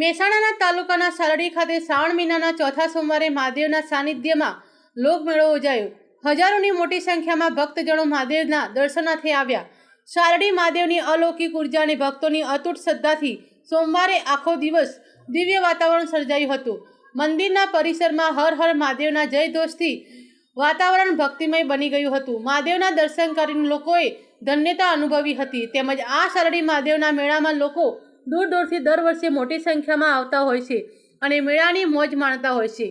મહેસાણાના તાલુકાના સારડી ખાતે શ્રાવણ મહિનાના ચોથા સોમવારે મહાદેવના સાનિધ્યમાં લોકમેળો યોજાયો. હજારોની મોટી સંખ્યામાં ભક્તજનો મહાદેવના દર્શનાર્થે આવ્યા. શારડી મહાદેવની અલૌકિક ઊર્જા અને ભક્તોની અતૂટ શ્રદ્ધાથી સોમવારે આખો દિવસ દિવ્ય વાતાવરણ સર્જાયું હતું. મંદિરના પરિસરમાં હર હર મહાદેવના જયઘોષથી વાતાવરણ ભક્તિમય બની ગયું હતું. મહાદેવના દર્શન કરીને લોકોએ ધન્યતા અનુભવી હતી. તેમજ આ શારડી મહાદેવના મેળામાં લોકો દૂર દૂરથી દર વર્ષે મોટી સંખ્યામાં આવતા હોય છે અને મેળાની મોજ માણતા હોય છે.